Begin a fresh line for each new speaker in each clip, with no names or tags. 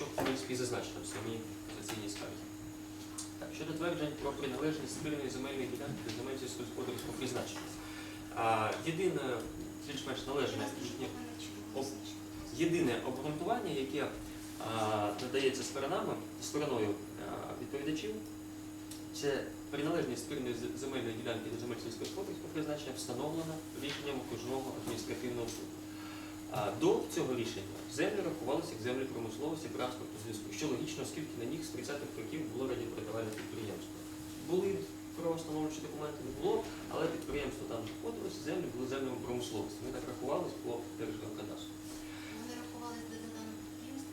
що в принципі зазначено в самій позиційній скаргі. Так, щодо тверджень про приналежність спільної земельної ділянки до земель сільськогосподарського призначення. Єдине, більш-менш належне єдине обґрунтування, яке надається сторонами, стороною відповідачів, це приналежність спільної земельної ділянки до земель сільськогосподарського призначення встановлена рішенням окружного адміністративного суду. До цього рішення землі рахувалися як землі промисловості, транспорту, зв'язку, що логічно, оскільки на них з 30-х років було радіопродавальне підприємство. Були правоустановчі документи, не було, але підприємство там знаходилося, землі були землями промисловості. Ми так рахувались по Держгеокадастру.
Вони рахували за даним підприємством?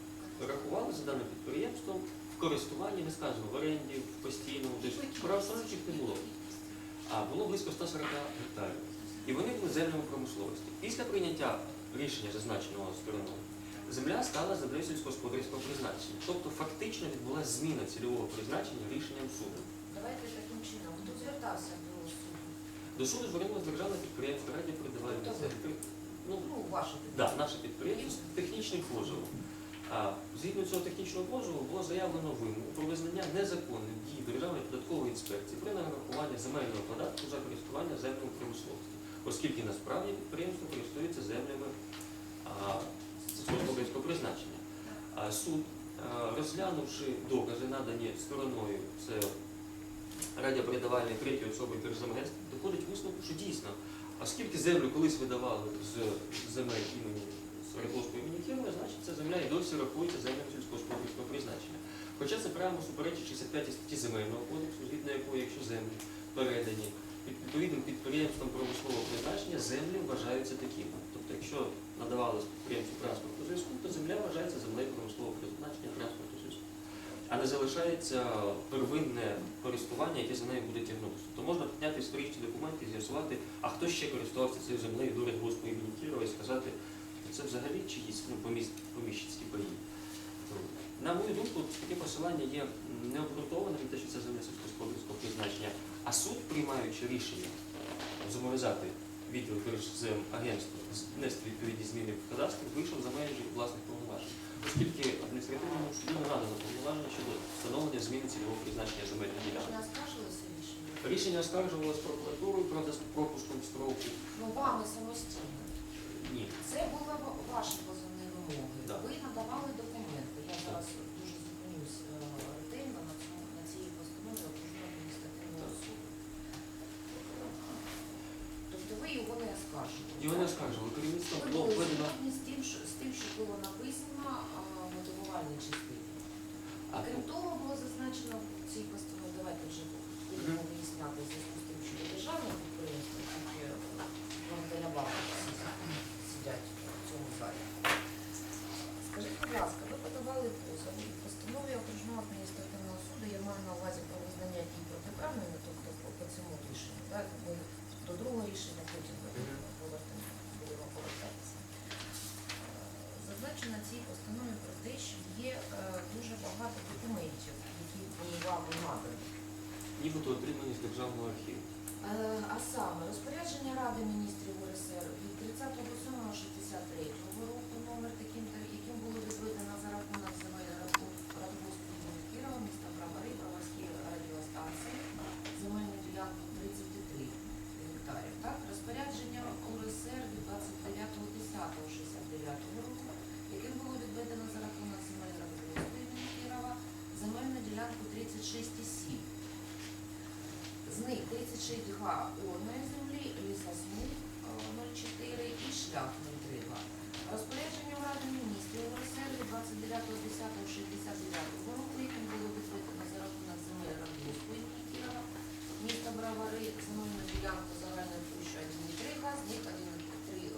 Рахували за даним підприємством в користуванні, не скажемо, в оренді, в постійному, тобто правоустановчих не було. А було близько 140 гектарів. І вони були землями промисловості. Після прийняття рішення, зазначеного стороною, земля стала землею сільськогосподарського призначення. Тобто фактично відбулася зміна цільового призначення рішенням суду.
Давайте таким чином. Хто звертався до суду?
До суду звернулося державне підприємство радіопродавальне.
Тобто
Ну,
Ну, ваше
да, наше підприємство з технічним позовом. А згідно цього технічного позову було заявлено вимогу про визнання незаконних дій Державної податкової інспекції при нарахуванні земельного податку за користування землями промисловості, оскільки насправді підприємство користується землями сільськогосподарського призначення. Суд, розглянувши докази, надані стороною, це радіопередавальної третьої особи Держземагентства, доходить висновку, що дійсно, оскільки землю колись видавали з земель імені Свердловського імені Києва, значить ця земля і досі рахується землею сільськогосподарського призначення. Хоча це прямо суперечить 65 статті земельного кодексу, згідно якої, якщо землі передані під відповідним підприємством промислового призначення, землі вважаються такими. Тобто, якщо надавалось підприємству транспорту зв'язку, то земля вважається землею промислового призначення транспорту зв'язку. А не залишається первинне користування, яке за нею буде тягнутися. Тобто можна підняти історичні документи і з'ясувати, а хто ще користувався цією землею до Радгоспу імені Кірова і сказати, що це взагалі чиїсь ну, поміщицькі паї. На мою думку, таке посилання є необґрунтованим, те, що це земля сільськогосподарського призначення, а суд, приймаючи рішення зобов'язати відділ Держземагентства внести відповідні зміни в кадастр, вийшов за межі власних повноважень, оскільки адміністративному суду не надано повноваження щодо встановлення зміни цільового призначення земельних ділянок.
не рішення?
Рішення оскаржувалось прокуратурою, правда, з пропуском строку.
Ну, вами самостійно.
Ні.
Це були ва- ваші позовні вимоги.
Да.
Ви надавали документи. Я зараз оскаржували?
ж не оскаржували. Керівництво було введено.
з тим, що з тим, що було написано а, в мотивувальній частині.
А
крім того, було зазначено в цій постанові, давайте вже будемо виясняти в зв'язку з тим, що є державне підприємство, тільки е, благодаря вам всі сидять в цьому залі. Скажіть, будь ласка, ви подавали позов і в постанові окружного адміністративного суду, я маю на увазі про визнання дій протиправними, тобто по, по цьому рішенню. Так? Ми до другого рішення потім
Мгм.
повертаємо, будемо повертатися. Е, Зазначено в цій постанові про те, що є е, дуже багато документів, які були вам надані.
З державного архіву.
Е, А саме розпорядження Ради міністрів УРСР від 30.07.63 року номер таким, яким було відведено за рахунок земель 36 га орної землі, лісосмуг е, 0,4 і шлях 0,3 га. Розпорядженням Ради міністрів від 29.10.69 року, яким було відведено за рахунок земель Радгоспу імені Кірова, міста Бравари, земельну ділянку загальною площею 1,3 га, з них 1,3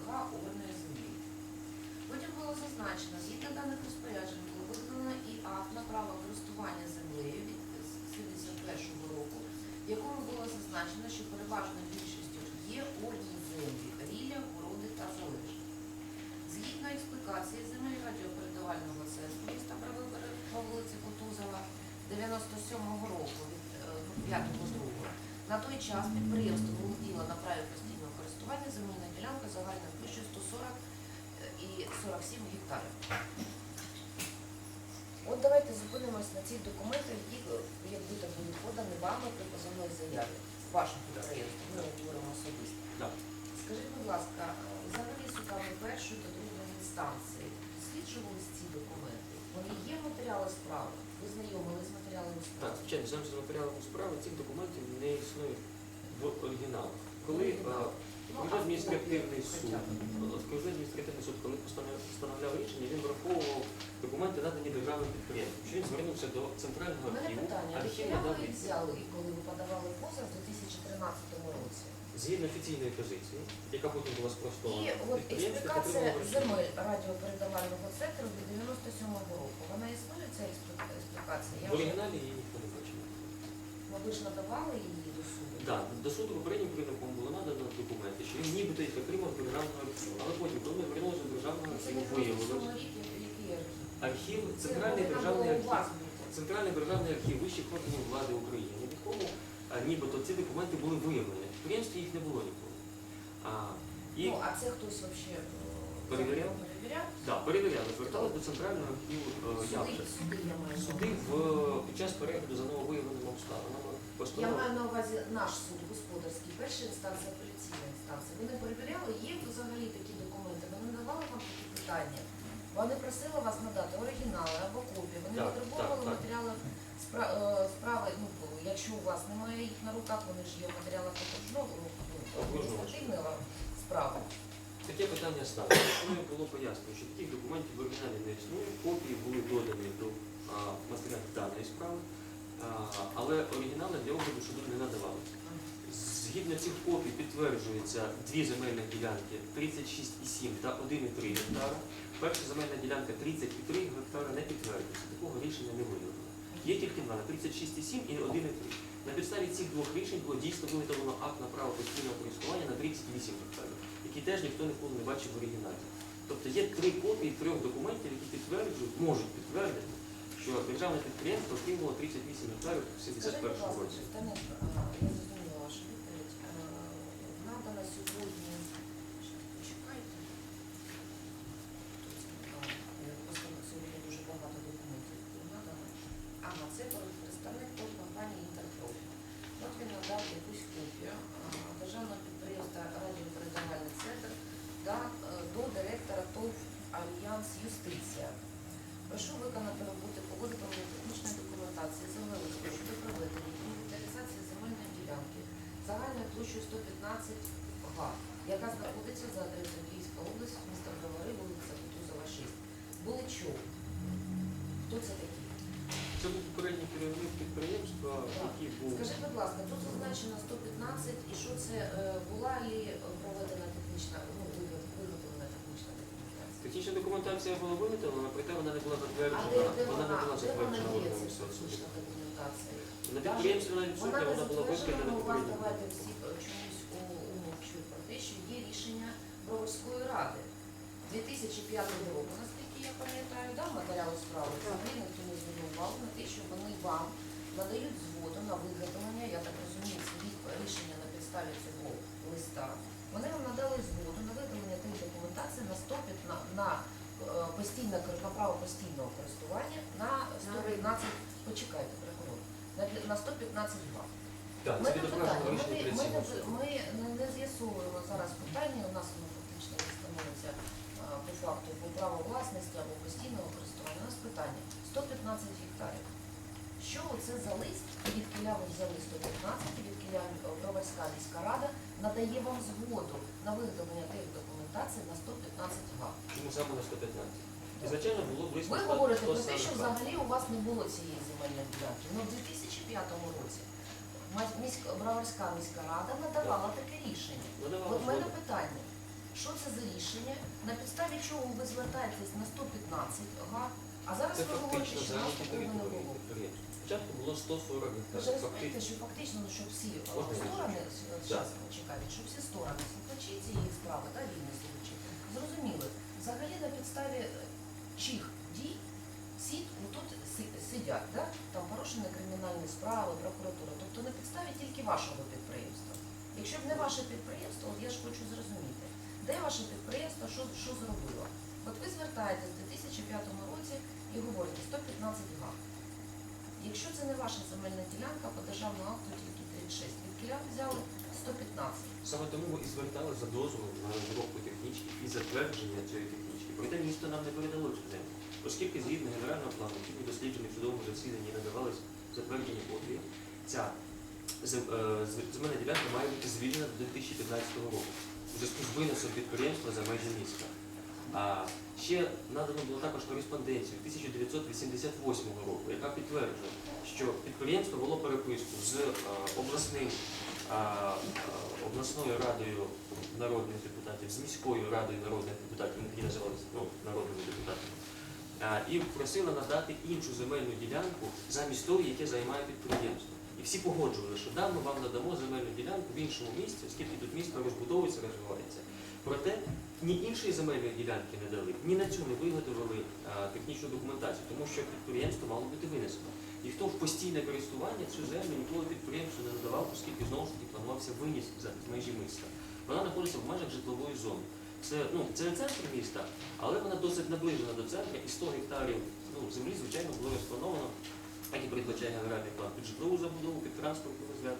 га орної землі. Потім було зазначено, згідно даних розпоряджень було виконано і акт на право користування землею від 71 року, в якому було зазначено, що переважною більшістю є орні землі, рілля, городи та залежні. Згідно експлікації земель радіопередавального центру міста по вулиці Кутузова 97-го року від е, 5.2 на той час підприємство володіло на праві постійного користування земельна ділянка загальною площею 140 і 47 гектарів. Давайте зупинимось на цих документах, які е, як будто були подані вами при позовної заяві. Вашим підприємством, ми не говоримо особисто.
Так.
Скажіть, будь ласка, е, взагалі судами першої та другої інстанції досліджувались ці документи? Вони є матеріали справи? Ви знайомились з матеріалами справи?
Так, звичайно, з матеріалом справи цих документів не існує в оригіналах. Коли е,
Ну,
адміністративний суд,
хоча
адміністративний суд, коли постанов- постановляв рішення, він враховував документи, надані державним підприємствам. Що він звернувся до центрального
У мене
архіву,
питання,
архів надав
ви
відповідь.
взяли, коли ви подавали позов в 2013 році?
згідно офіційної позиції, яка потім була спростована.
І от
підприємство отримало
земель радіопередавального сектору від 97-го року. Вона існує, ця експли- експлікація? Я
В
вже,
оригіналі її ніхто не бачив.
Ну, ви ж надавали її до суду?
Так, до суду попереднім керівником було надано документи, що він нібито їх отримав з державного архіву. Але потім, коли ми звернулися до державного
Ну,
архіву,
не
виявилось,
97 рік, який архів?
архів,
Це
центральний державний архів, центральний державний архів вищих органів влади України, в якому нібито ці документи були виявлені. В підприємстві їх не було ніколи. А, і
Ну, а це хтось взагалі
Перевіряв? да, перевіряли, зверталися до центрального архіву е,
Суди,
Явча.
суди я маю на
Суди
увазі.
в, під час перегляду за нововиявленими обставинами
Я маю на увазі наш суд господарський, перша інстанція, апеляційна інстанція. Ви не перевіряли, є взагалі такі документи, вони давали вам такі питання. Вони просили вас надати оригінали або копії. Вони
Так,
витребовували
так, так.
матеріали спра- е, справи. Ну, якщо у вас немає їх на руках, вони ж є в матеріалах окружного ну,
Окружного.
адміністративного справи.
Таке питання ставить. Мною було пояснено, що таких документів в оригіналі не існує. Копії були додані до матеріалів даної справи, але оригінали для огляду суду не надавали. Згідно цих копій підтверджується дві земельні ділянки 36,7 та 1,3 гектара. Перша земельна ділянка 30,3 гектара не підтверджується. Такого рішення не виявлено. Є тільки два на 36,7 і 1,3. На підставі цих двох рішень було дійсно виготовлено акт на право постійного користування на 38 гектарів, який теж ніхто ніколи не бачив в оригіналі. Тобто є три копії трьох документів, які підтверджують, можуть підтвердити, що державне підприємство отримало 38 гектарів в 71
ласка,
році.
Степане, а, я зрозуміла вашу відповідь. А, Надано сьогодні. Щас, почекайте. Тут, а, я Просто сьогодні дуже багато документів надано. Ага, це представник по компанії Інтерпрофі. От він надав якусь копію а, державного підприємства радіопередавальний центр да, е, до директора ТОВ Альянс Юстиція. Прошу виконати роботи по виготовленню технічної документації землеустрою щодо проведення інвентаризації земельної ділянки загальною площею 115 га, яка знаходиться за адресою Київська область, місто Бровари, вулиця Кутузова, 6. Буличов. Хто це такий?
Це був попередній керівник підприємства, який був
Скажіть, будь ласка, тут зазначено 115, і що це е, була і проведена технічна, ну, вигот- виготовлена технічна документація?
Технічна документація була виготовлена, проте вона не була затверджена. Вона не була затверджена суду.
технічна документація?
На підприємстві
Вона
відсутня, вона була
у вас давайте всі е, чомусь у- умовчують про те, що є рішення Броварської ради 2005 року, наскільки я пам'ятаю, да, матеріалу справи, взагалі ніхто не звернув увагу на те, що вони вам надають згоду на виготовлення, я так розумію, від рішення на підставі цього листа. Вони вам надали згоду на тих документацій на на, е, постійне, на право постійного користування на 115, почекайте, прокурор, на, на 115 га.
Так,
Ми
це
не питання, ми, ми, не,
суду.
ми не, не з'ясовуємо зараз питання, у нас воно фактично становиться по факту по праву власності або постійного користування. У нас питання 115 гектарів. Що це за лист, від кіля ви взяли 115, від кіля Броварська міська рада надає вам згоду на виготовлення тих документацій на 115 га.
Чому саме на 115? Ізначально було близько
Ви говорите про те, що взагалі у вас не було цієї земельної ділянки. Ну, в 2005 році міська, Броварська міська рада надавала таке рішення. От в мене питання. Що це за рішення? На підставі чого ви звертаєтесь на 115 га, а зараз
Це
ви говорите,
фактично
що у не
території
було.
підприємства. Спочатку було 140
Ви ж
гектарів.
розумієте,
Фактично.
що фактично, ну, щоб всі е, сторони,
Так.
зараз чекають, щоб всі сторони слухачі цієї справи, та вільні слухачі, зрозуміли, взагалі на підставі е, чих дій всі тут си- сидять, да? там порушені кримінальні справи, прокуратура, тобто на підставі тільки вашого підприємства. Якщо б не ваше підприємство, от я ж хочу зрозуміти, де ваше підприємство, що, що зробило? От ви звертаєтесь в 2005 році і говорите 115 га. Якщо це не ваша земельна ділянка, по державному акту тільки 36. Від кіля взяли 115.
Саме тому ми і звертали за дозвол на розробку технічки і затвердження цієї технічки. Проте місто нам не передало цю землю. Оскільки згідно генерального плану, який був досліджений в судовому засіданні, надавались затверджені копії, ця е, земельна ділянка має бути звільнена до 2015 року у зв'язку з виносом підприємства за межі міста. Ще надано було також кореспонденцію 1988 року, яка підтверджує, що підприємство було переписку з е, обласним а, обласною радою народних депутатів, з міською радою народних депутатів, які називалися ну, народними депутатами, і просила надати іншу земельну ділянку замість тої, яке займає підприємство. І всі погоджували, що да, ми вам надамо земельну ділянку в іншому місці, оскільки тут місто розбудовується, розвивається. Проте ні іншої земельної ділянки не дали, ні на цю не виготовили технічну документацію, тому що підприємство мало бути винесено. Ніхто в постійне користування цю землю ніколи підприємству не надавав, оскільки знову ж таки планувався виніс за межі міста. Вона знаходиться в межах житлової зони. Це, ну, це не центр міста, але вона досить наближена до центру, і 100 гектарів ну, землі, звичайно, було розплановано, як і передбачає генеральний план, під житлову забудову, під транспортну розряд,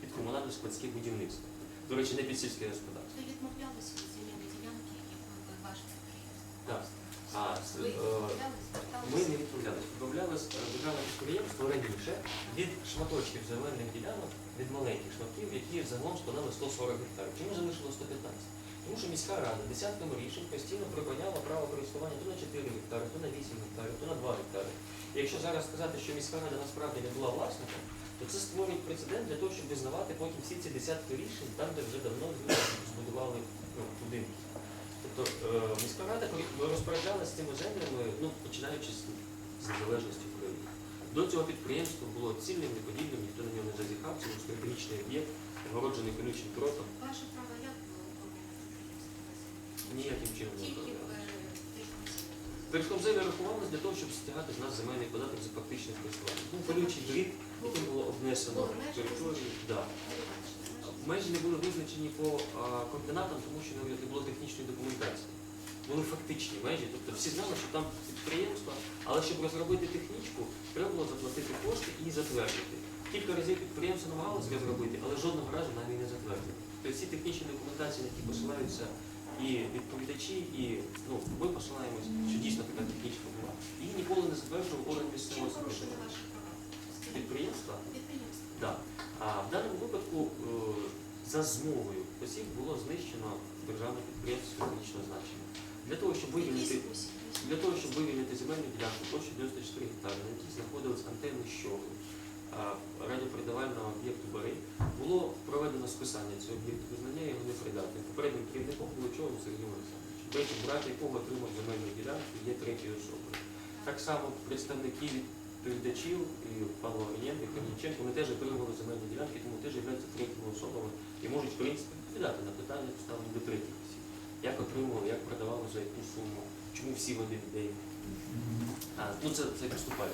під комунальне складське будівництво. До речі, не під сільське господарство.
Ви відмовлялися від земельної ділянки, яку ви ваше підприємство.
Так. А
Ви
е,
відмовлялись,
Ми
зверталися?
не відмовлялися. Відмовлялось е, державне підприємство раніше від шматочків земельних ділянок, від маленьких шматків, які загалом складали 140 гектарів. Чому залишило 115? Тому що міська рада десятками рішень постійно припиняла право користування то на 4 гектари, то на 8 гектарів, то на 2 гектари. І якщо зараз сказати, що міська рада насправді не була власником, то це створить прецедент для того, щоб визнавати потім всі ці десятки рішень там, де вже давно збудували ну, будинки. Тобто е, міська рада розпоряджалася цими землями, ну, починаючи з незалежності України. До цього підприємство було цільним, неподібним, ніхто на нього не зазіхав, це був стратегічний об'єкт, огороджений колючим дротом,
Ваше право як було оформлено підприємство?
Ніяким чином не
Тільки в
управляли. Рахувалися для того, щоб стягати з нас земельний податок за фактичне користування. Був колючий дріт, яким було обнесено територію. Да. Межі не були визначені по а, координатам, тому що не було технічної документації. Були фактичні межі, тобто всі знали, що там підприємство, але щоб розробити технічку, треба було заплатити кошти і затвердити. Кілька разів підприємство намагалося розробити, але жодного разу її не затвердили. Тобто всі технічні документації, на які посилаються і відповідачі, і ну, ми посилаємось, що дійсно така технічка була. Її ніколи не затверджував орган місцевого самоврядування.
Скажіть.
Підприємства Да. А в даному випадку е, за змовою осіб було знищено державне підприємство стратегічного значення. Для того, щоб вивільнити, для того, щоб вивільнити земельну ділянку площу 94 гектари, на якій знаходились антенни щогли а, радіопередавального об'єкту Бери, було проведено списання цього об'єкту, визнання його непридатним. Попереднім керівником було Чорним Сергій Олександрович. Речі, брат якого отримав земельну ділянку, є третьою особою. Так само представники відповідачів і Павло Орієнко, і Корніченко, вони теж отримували земельні ділянки, тому теж являються третіми особами і можуть, в принципі, відповідати на питання, поставлені до третіх осіб. Як отримували, як продавали, за яку суму, чому всі вони людей. А, ну це, це відступає.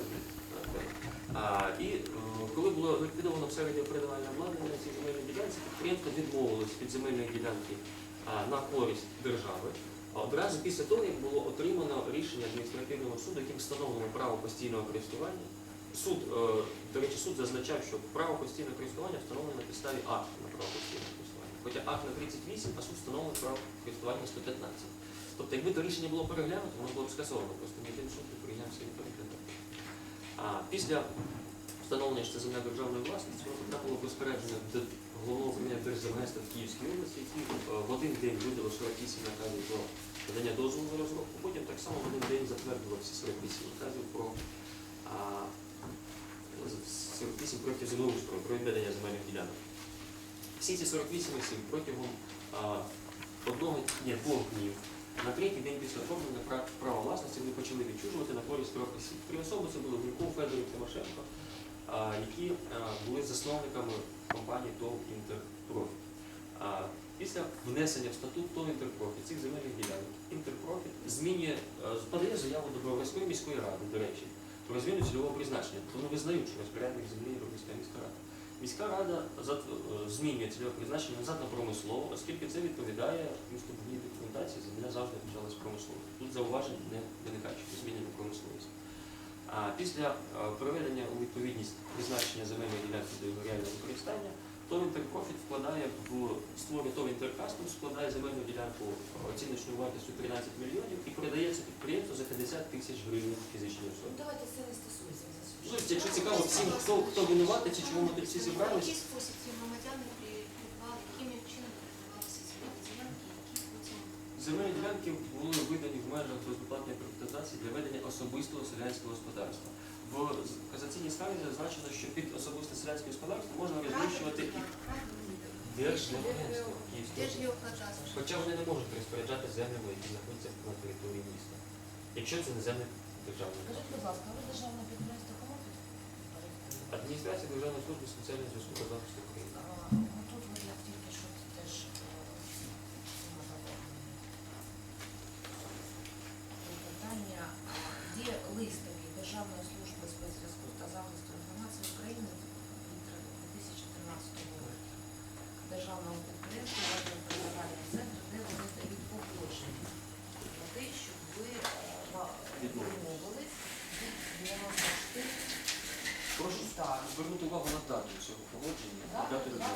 І е, коли було ліквідовано все радіопередавальне обладнання на цій земельній ділянці, підприємство відмовилось від земельної ділянки на користь держави. Одразу після того, як було отримано рішення адміністративного суду, яким встановлено право постійного користування, суд, е, до речі, суд зазначав, що право постійного користування встановлено на підставі акту на право постійного користування. Хоча акт на 38, а суд встановив право користування 115. Тобто, якби то рішення було переглянуто, воно було б скасовано, просто ні один суд не прийнявся і переглянув. А після встановлення, що це земля державної власності, воно потрапило в розпорядження до головного управління Держземагентства в Київській області, який е, в один день видало 48 наказів про надання дозволу на розробку, потім так само в один день затвердило всі 48 наказів про а, 48 проєктів землеустрою, про відведення земельних ділянок. Всі ці 48 осіб протягом а, одного ні, двох днів на третій день після оформлення права власності вони почали відчужувати на користь трьох осіб. Три особи це були Гульков, Федорів, Тимошенко, які були засновниками компанії ТОВ Інтерпрофіт. Після внесення в статут ТОВ Інтерпрофіт цих земельних ділянок Інтерпрофіт змінює, подає заяву до Броварської міської ради, до речі, про зміну цільового призначення. Вони визнають, що розпорядник землі Броварська міська рада. Міська рада е, змінює цільове призначення назад на промислово, оскільки це відповідає містобудівній документації, земля завжди почалась промислово. Тут зауважень не виникає, що змінює промисловість. А після е, проведення у відповідність призначення земельної ділянки до його реального використання, ТОВ «Інтерпрофіт» вкладає в створення ТОВ «Інтеркастом», складає земельну ділянку е, оціночною вартістю 13 мільйонів і продається підприємству за 50 тисяч гривень фізичній
Ну,
особі.
давайте це не стосується Засушення.
якщо цікаво всім, хто, хто винуватий чи чому ми всі
В
зібрались,
який спосіб ці громадяни придбали, яким чином придбалися земельні ділянки, які потім
Земельні ділянки були видані в межах безоплатної приватизації для ведення особистого селянського господарства. В касаційній скарзі зазначено, що під особисте селянське господарство можна розміщувати і держземельство
Де ж
Київського.
його вкладати?
Хоча вони не можуть розпоряджати землями, які знаходяться на території міста. Якщо це не землі державної.
Скажіть, будь ласка, ви державне підприємство
Адміністрація Державної служби соціального зв'язку та захисту України. や
って